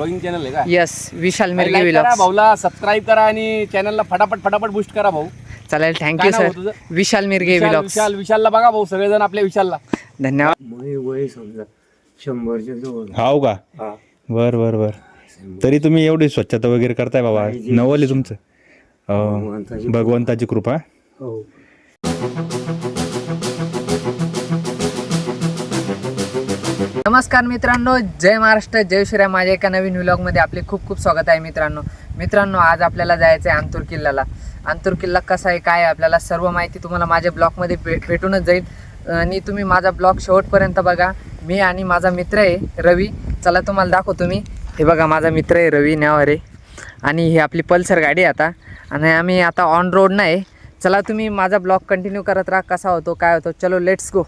Blogging channel आहे का? Yes Vishal Mirge Like करा विलॉग्स भाऊला सबस्क्राईब करा आणि चॅनलला फटाफट फटाफट बुस्ट करा भाऊ. चालेल काय थँक्यू नाव सर तुझं? विशाल मिरगे विशाल विलॉग्स विशाल विशालला बघा भाऊ सगळेजण आपल्या विशालला. धन्यवाद. वय समजा शंभरच्या जवळ. हाव का? हा. बर बर बर. तरी तुम्ही एवढी स्वच्छता वगैरे करताय बाबा. नवल आहे तुमचं. हो. भगवंताची भगवंताची कृपा. हो. नमस्कार मित्रांनो जय महाराष्ट्र जय श्रीराम. माझ्या एका नवीन व्लॉगमध्ये आपले खूप खूप स्वागत आहे मित्रांनो. मित्रांनो आज आपल्याला जायचं आहे अंतूर किल्ल्याला. अंतूर किल्ला कसा आहे काय आहे आपल्याला सर्व माहिती तुम्हाला माझ्या ब्लॉगमध्ये भे भेटूनच जाईल. आणि तुम्ही माझा ब्लॉग शेवटपर्यंत बघा. मी आणि माझा मित्र आहे रवी. चला तुम्हाला दाखवतो मी. हे बघा माझा मित्र आहे रवी न्यावारे आणि ही आपली पल्सर गाडी आहे आता. आणि आम्ही आता ऑन रोड नाही. चला तुम्ही माझा ब्लॉग कंटिन्यू करत राहा. कसा होतो काय होतो चलो लेट्स गो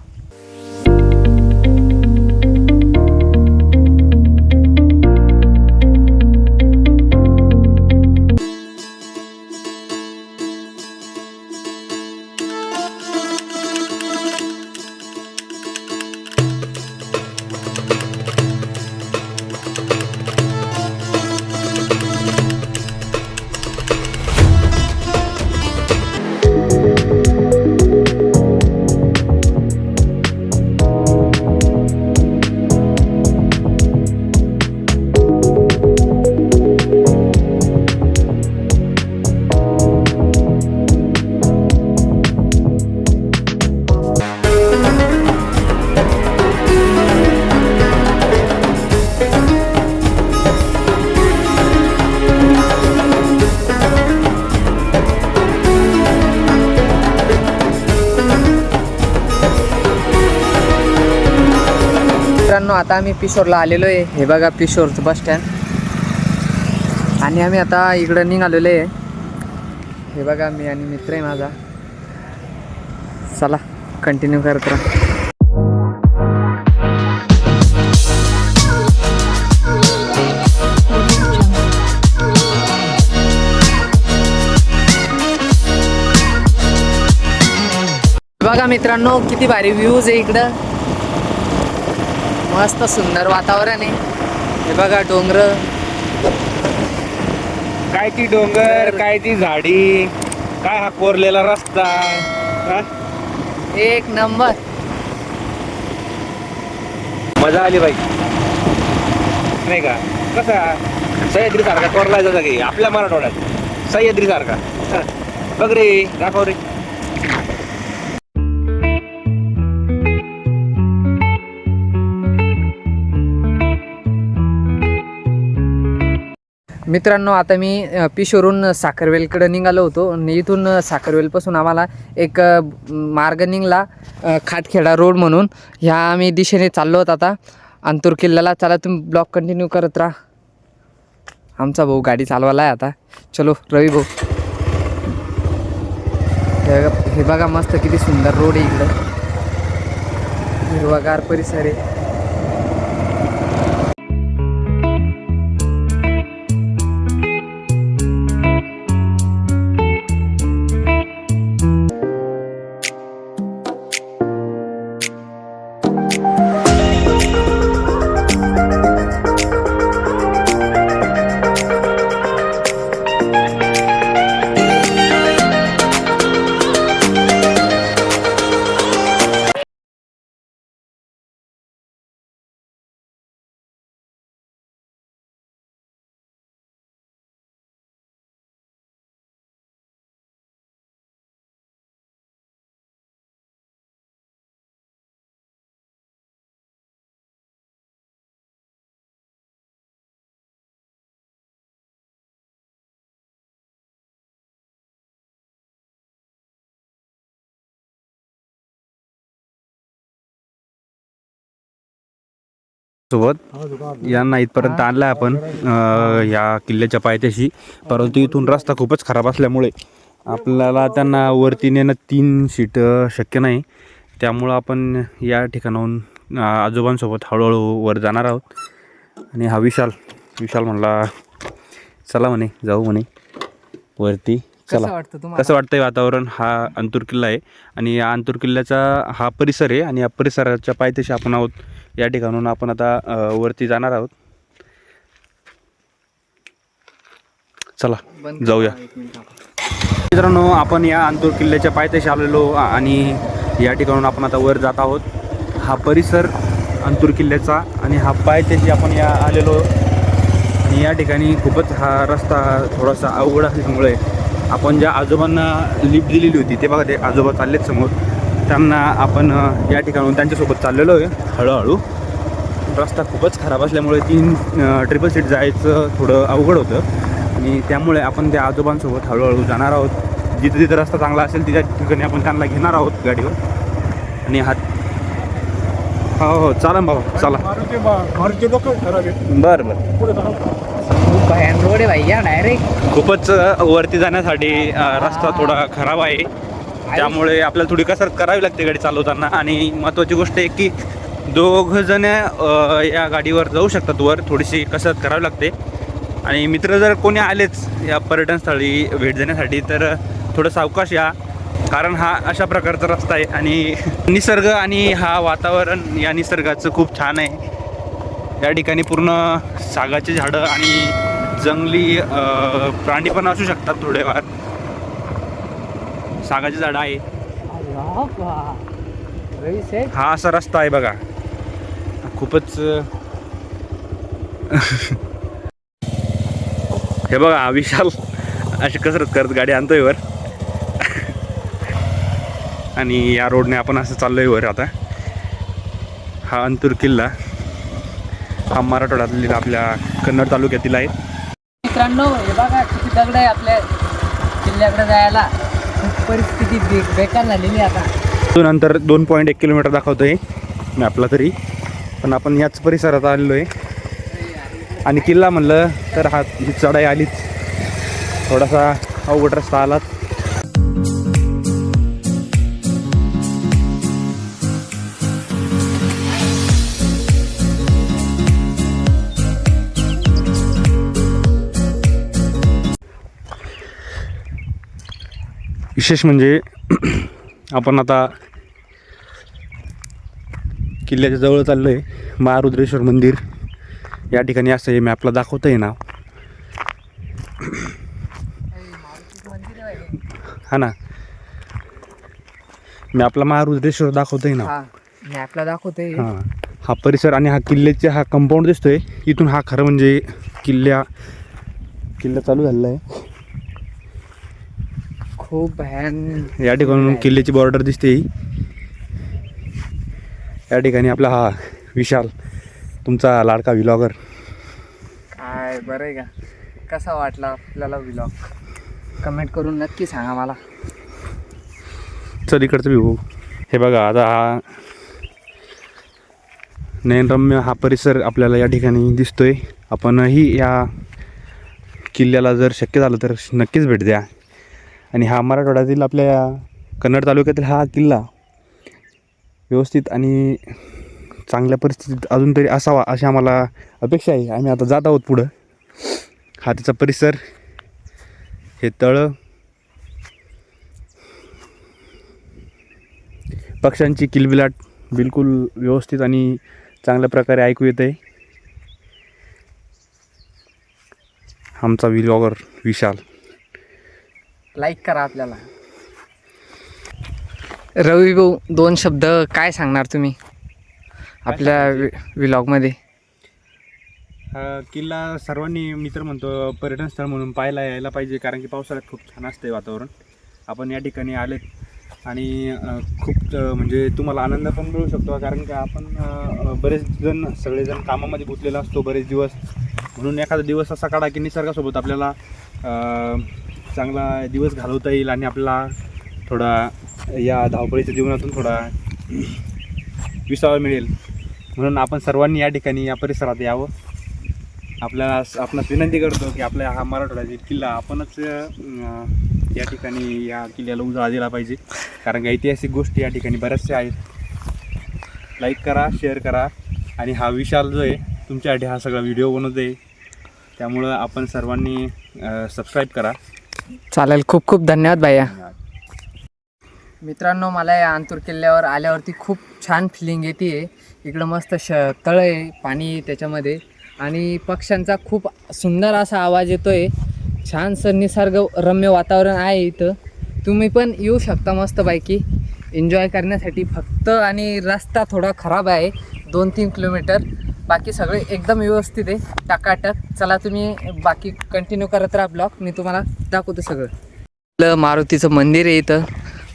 मित्रांनो आता आम्ही पिशोरला आलेलो आहे हे बघा पिशोरचं बस स्टँड आणि आम्ही आता इकडं निघालेलो आहे हे बघा मी आणि मित्र आहे माझा. चला कंटिन्यू करत राहा. बघा मित्रांनो किती भारी व्ह्यूज आहे इकडं. मस्त सुंदर वातावरण आहे. हे बघा डोंगर. काय ती डोंगर काय ती झाडी काय हा कोरलेला रस्ता हा? एक नंबर. मजा आली बाई. नाही का? कसा सह्याद्री सारखा कोरला जाता की आपल्या मराठवाड्यात. सह्याद्री सारखा. बघ रे दाखव रे. मित्रांनो आता मी पिशोरून साखरवेलकडं निघालो होतो. आणि इथून साखरवेलपासून आम्हाला एक मार्ग निघला खाटखेडा रोड म्हणून. ह्या आम्ही दिशेने चाललो होत आता. अंतूर किल्ल्याला चला तुम्ही ब्लॉक कंटिन्यू करत राहा. आमचा भाऊ गाडी चालवायला आहे आता. चलो रवी भाऊ. हे बघा- हे बघा मस्त किती सुंदर रोड आहे इकडं. हिरवागार परिसर आहे. सोबत यांना इथपर्यंत आणलाय आपण अं, या किल्ल्याच्या पायथ्याशी. परंतु इथून रस्ता खूपच खराब असल्यामुळे आपल्याला त्यांना वरती नेणं तीन सीट शक्य नाही. त्यामुळं आपण या ठिकाणाहून आजोबांसोबत हळूहळू वर जाणार आहोत. आणि हा विशाल विशाल म्हणला चला म्हणे जाऊ म्हणे वरती चला. कसं वाटतंय वातावरण? हा अंतूर किल्ला आहे. आणि या अंतूर किल्ल्याचा हा परिसर आहे आणि या परिसराच्या पायथ्याशी आपण आहोत. या ठिकाणून आपण आता वरती जाणार आहोत. चला जाऊया. मित्रांनो आपण या अंतूर किल्ल्याच्या पायथ्याशी आलेलो आणि या ठिकाणून आपण आता वर जात आहोत. हा परिसर अंतूर किल्ल्याचा आणि हा पायथ्याशी आपण या आलेलो. आणि या ठिकाणी खूपच हा रस्ता थोडासा अवघड असल्यामुळे आपण ज्या आजोबांना लिफ्ट दिलेली होती ते बघा ते आजोबा चाललेत समोर. त्यांना आपण या ठिकाणून त्यांच्यासोबत चाललेलो आहे. हळूहळू. रस्ता खूपच खराब असल्यामुळे तीन ट्रिपल सीट जायचं थोडं अवघड होतं. आणि त्यामुळे आपण त्या आजोबांसोबत हळूहळू जाणार आहोत. जिथं जिथं रस्ता चांगला असेल तिच्या ठिकाणी आपण त्यांना घेणार आहोत गाडीवर. आणि हात हो हो चाला बाबा चला. बरं बरं. रोड आहे डायरेक्ट खूपच वरती जाण्यासाठी रस्ता थोडा खराब आहे. त्यामुळे आपल्याला थोडी कसरत करावी लागते गाडी चालवताना. आणि महत्त्वाची गोष्ट आहे की दोघ जण या गाडीवर जाऊ शकतात वर. थोडीशी कसरत करावी लागते. आणि मित्र जर कोणी आलेच या पर्यटनस्थळी भेट देण्यासाठी तर थोडं सावकाश या. कारण हा अशा प्रकारचा रस्ता आहे. आणि निसर्ग आणि हा वातावरण या निसर्गाचं खूप छान आहे. या ठिकाणी पूर्ण सागाची झाडं आणि जंगली प्राणी पण असू शकतात थोडेफार सागाची झाडं आहे. हा असा रस्ता आहे बघा. खूपच हे बघा विशाल अशी कसरत करत गाडी आणतोय वर. आणि या रोडने आपण असं चाललोय वर आता. हा अंतूर किल्ला. हा मराठवाड्यातील आपल्या कन्नड तालुक्यातील आहे. मित्रांनो हे बघा किती दगड आहे आपल्या किल्ल्याकडे जायला. परिस्थिती बे- बेकार झालेली आता. तो नंतर दोन पॉईंट एक किलोमीटर दाखवतोय. मॅपला तरी. पण आपण याच परिसरात आलेलो आहे. आणि किल्ला म्हणलं तर हा चढाई आलीच. थोडासा अवघड रस्ता आलाच. विशेष म्हणजे आपण आता किल्ल्याच्या जवळ चाललो आहे महारुद्रेश्वर मंदिर. या ठिकाणी असं हे मॅपला दाखवतं आहे नाव. हा ना. मॅपला महारुद्रेश्वर दाखवतं आहे नाव. हा मॅपला दाखवतोय. हां. हा परिसर आणि हा किल्ल्याचे हा कंपाऊंड दिसतोय. इथून हा खरं म्हणजे किल्ल्या किल्ला चालू झालेला आहे. खूप भयान या ठिकाणून किल्ल्याची बॉर्डर दिसते ही. या ठिकाणी आपला हा विशाल तुमचा लाडका विलॉगर काय बरं आहे का? कसा वाटला आपल्याला व्लॉग कमेंट करून नक्की सांगा मला. चल इकडचं बी हे बघा आता हा नयनरम्य हा परिसर आपल्याला या ठिकाणी दिसतोय. आपणही या किल्ल्याला जर शक्य झालं तर नक्कीच भेट द्या. आणि हा मराठवाड्यातील आपल्या कन्नड तालुक्यातील हा किल्ला व्यवस्थित आणि चांगल्या परिस्थितीत अजून तरी असावा अशी आम्हाला अपेक्षा आहे. आम्ही आता जात आहोत पुढं. हा त्याचा परिसर हे तळं पक्ष्यांची किलबिलाट बिलकुल व्यवस्थित आणि चांगल्या प्रकारे ऐकू येत आहे आमचा व्लॉगर विशाल. लाईक करा आपल्याला. रवी भाऊ दोन शब्द काय सांगणार तुम्ही? आपल्या व्लॉगमध्ये हा किल्ला सर्वांनी मित्र म्हणतो पर्यटन स्थळ म्हणून पाहायला यायला पाहिजे कारण की पावसाळ्यात खूप छान असते वातावरण. आपण या ठिकाणी आलेत आणि खूप म्हणजे तुम्हाला आनंद पण मिळू शकतो कारण की आपण बरेच जण सगळेजण कामामध्ये गुंतलेला असतो बरेच दिवस. म्हणून एखादा दिवस असा काढा की निसर्गासोबत आपल्याला चांगला दिवस घालवता येईल आणि आपला थोडा या धावपळीच्या जीवनातून थोडा विसावा मिळेल. म्हणून आपण सर्वांनी या ठिकाणी या परिसरात यावं. आपल्याला आपणास विनंती करतो की आपल्या हा मराठवाड्यातील किल्ला आपणच या ठिकाणी या किल्ल्याला उजाळा दिला पाहिजे. कारण का ऐतिहासिक गोष्टी या ठिकाणी बऱ्याचशा आहेत. लाईक करा शेअर करा आणि हा विशाल जो आहे तुमच्यासाठी हा सगळा व्हिडिओ बनवतो आहे त्यामुळं आपण सर्वांनी सबस्क्राईब करा. चालेल. खूप खूप धन्यवाद भैया. मित्रांनो मला या अंतूर किल्ल्यावर आल्यावरती खूप छान फिलिंग येते. आहे इकडं मस्त श तळ आहे पाणी त्याच्यामध्ये. आणि पक्ष्यांचा खूप सुंदर असा आवाज येतो आहे छानसं निसर्ग रम्य वातावरण आहे इथं. तुम्ही पण येऊ शकता मस्तपैकी. एन्जॉय करण्यासाठी फक्त आणि रस्ता थोडा खराब आहे. दोन तीन किलोमीटर बाकी सगळे एकदम व्यवस्थित आहे. टाकाटक चला तुम्ही बाकी कंटिन्यू करत राहा ब्लॉग मी तुम्हाला दाखवतो सगळं. आपलं मारुतीचं मंदिर आहे इथं.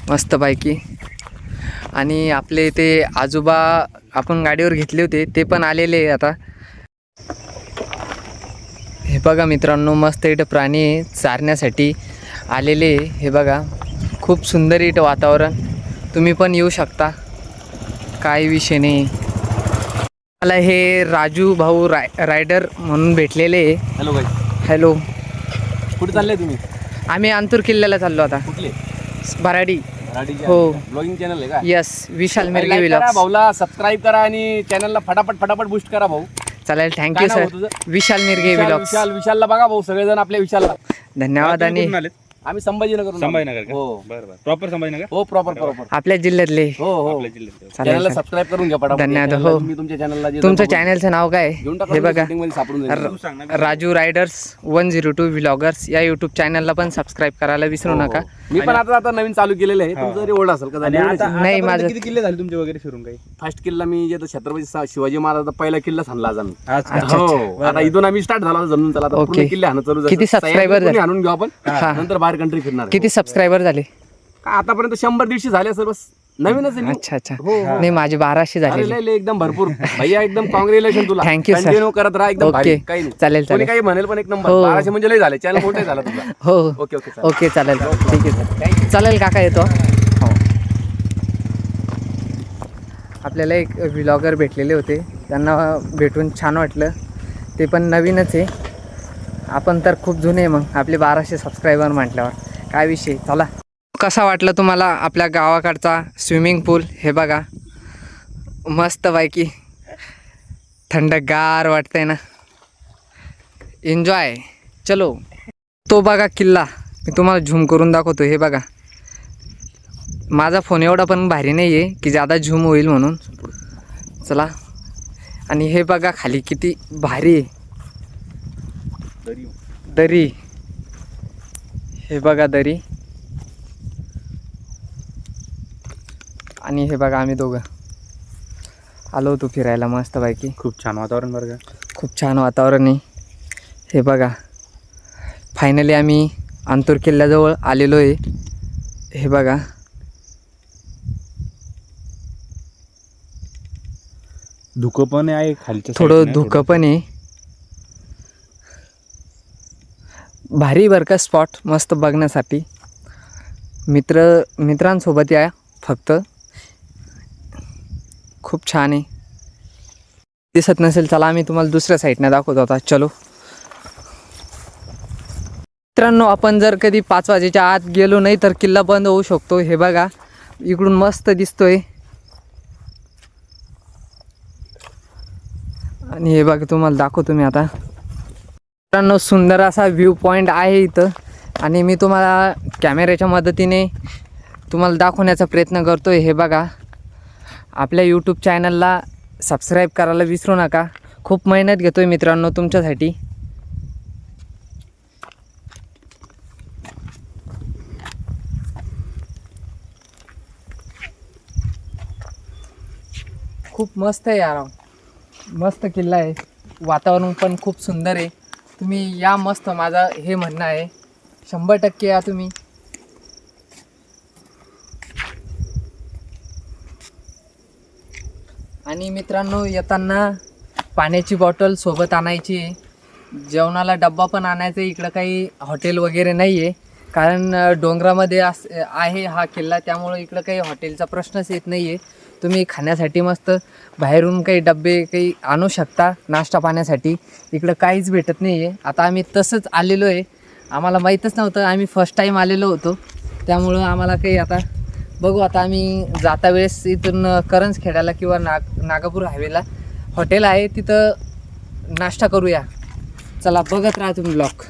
मस्तपैकी आणि आपले इथे आजोबा आपण गाडीवर घेतले होते. ते पण आलेले आहे आता. हे बघा मित्रांनो मस्त इथं प्राणी आहे चारण्यासाठी आलेले आहे. हे बघा. खूप सुंदर इथं वातावरण. तुम्ही पण येऊ शकता. काही विषय नाही. मला हे राजू भाऊ राय रायडर म्हणून भेटलेले. हॅलो भाई. हॅलो. कुठे चालले तुम्ही? आम्ही अंतूर किल्ल्याला चाललो आता. कुठले? भराडी. हो. ब्लॉगिंग चॅनल आहे का? यस विशाल मिरगे करा विलॉग्स भाऊला सबस्क्राईब करा आणि चॅनलला फटाफट फटाफट बुस्ट करा भाऊ. चालेल काय थँक्यू नाव सर तुझं? विशाल मिरगे विशाल विलॉग्स विशाल विशालला बघा भाऊ सगळेजण आपल्या विशालला. धन्यवाद आणि आलेत? आम्ही संभाजीनगर संभाजीनगर का? हो. बरं बरं. प्रॉपर संभाजीनगर? हो प्रॉपर प्रॉपर. आपल्या जिल्ह्यातले. हो हो. आपल्या जिल्ह्यात चालेल चॅनलला सर. सबस्क्राईब करून घ्या पटापट. धन्यवाद, हो. मी तुमच्या चॅनलला जे तुमचं चॅनलचं नाव काय? घेऊन आहे? टाका हे बघा. setting मध्ये सापडून जाईल. तू सांग ना Raju riders one zero two vloggers या यूट्यूब चॅनलला पण सबस्क्राईब करायला विसरू हो, नका. हो. मी पण आता आता नवीन चालू केलेलं आहे. तुमचं जरी ओल्ड असेल का आणि आता? नाही, आतापर्यंत माझं- किती किल्ले झाले तुमचे वगैरे फिरून काही? फर्स्ट किल्ला मी जे छत्रपती सा- शिवाजी महाराजांचा पहिला किल्ला सांगला आज आम्ही. आज हो. आता इथून आम्ही स्टार्ट झाला जमून चला. आता पूर्ण ओके. किल्ले हाणं चालू किती जसं subscriber सह्याद्री झाले? आणून घेऊ आपण? हा. नंतर बाहेर कंट्री फिरणार आहे. किती सबस्क्रायबर झाले? काय आतापर्यंत शंभर दीडशे झाले असेल बस. नवीनच आहे. अच्छा अच्छा. हो, हो. नाही माझे बाराशे अरे झाले लय लय एकदम भरपूर. भैया एकदम कॉंग्रॅच्युलेशन तुला. Thank you, sir. करत राहा एकदम भारी. काही नाही. चालेल, कोणी चालेल. काही म्हणेल पण एक नंबर हो. बाराशे म्हणजे लय झाले. चॅनल मोठे झाला तुझा हो. ओके ओके चालेल. ओके चालेल ठीक आहे सर चालेल काका येतो. हो. आपल्याला एक व्लॉगर भेटलेले होते. त्यांना भेटून छान वाटलं. ते पण नवीनच आहे. आपण तर खूप जुने आहे मग. आपले बाराशे सबस्क्रायबर म्हटल्यावर. काय विषय? चला. कसा वाटलं तुम्हाला आपल्या गावाकडचा स्विमिंग पूल हे बघा. मस्त पैकी थंडगार वाटतंय ना. एन्जॉय चलो. तो बघा किल्ला. मी तुम्हाला झूम करून दाखवतो. हे बघा. माझा फोन एवढा पण भारी नाही आहे की जादा झूम होईल म्हणून. चला. आणि हे बघा खाली किती भारी आहे. दरी. हे बघा दरी. आणि हे बघा आम्ही दोघं. आलो होतो फिरायला मस्तपैकी. खूप छान वातावरण बरं का? खूप छान वातावरण आहे. हे बघा. फायनली आम्ही अंतूर किल्ल्याजवळ आलेलो आहे. हे बघा. धुकं पण आहे खालच्या थोडं धुकं पण आहे. भारी बरं का स्पॉट मस्त बघण्यासाठी. मित्र मित्रांसोबत या फक्त. खूप छान आहे. दिसत नसेल चला आम्ही तुम्हाला दुसऱ्या साईडनं दाखवतो आता. चलो. मित्रांनो आपण जर कधी पाच वाजेच्या आत गेलो नाही तर किल्ला बंद होऊ शकतो. हे बघा इकडून मस्त दिसतोय. आणि हे बघा तुम्हाला दाखवतो मी आता. मित्रांनो सुंदर असा व्ह्यू पॉईंट आहे इथं. आणि मी तुम्हाला कॅमेऱ्याच्या मदतीने तुम्हाला दाखवण्याचा प्रयत्न करतो हे बघा आपल्या यूट्यूब चॅनलला सबस्क्राईब करायला विसरू नका. खूप मेहनत घेतो आहे मित्रांनो तुमच्यासाठी. खूप मस्त आहे यार. मस्त किल्ला आहे. वातावरण पण खूप सुंदर आहे. तुम्ही या मस्त माझा हे म्हणणं आहे. शंभर टक्के या तुम्ही. आणि मित्रांनो येताना पाण्याची बॉटल सोबत आणायची आहे. जेवणाला डब्बा पण आणायचा आहे. इकडं काही हॉटेल वगैरे नाही आहे कारण डोंगरामध्ये अस आहे हा किल्ला. त्यामुळं इकडं काही हॉटेलचा प्रश्नच येत नाही आहे तुम्ही खाण्यासाठी मस्त बाहेरून काही डबे काही आणू शकता नाश्ता पाण्यासाठी. इकडं काहीच भेटत नाही आहे आता आम्ही तसंच आलेलो आहे. आम्हाला माहीतच नव्हतं आम्ही फर्स्ट टाईम आलेलो होतो. त्यामुळं आम्हाला काही आता बघू आता आम्ही जाता वेळेस इथून करंज खेड्याला किंवा नाग नागापूर हायवेला हॉटेल आहे तिथं नाश्ता करूया. चला बघत राहा तुम्ही ब्लॉक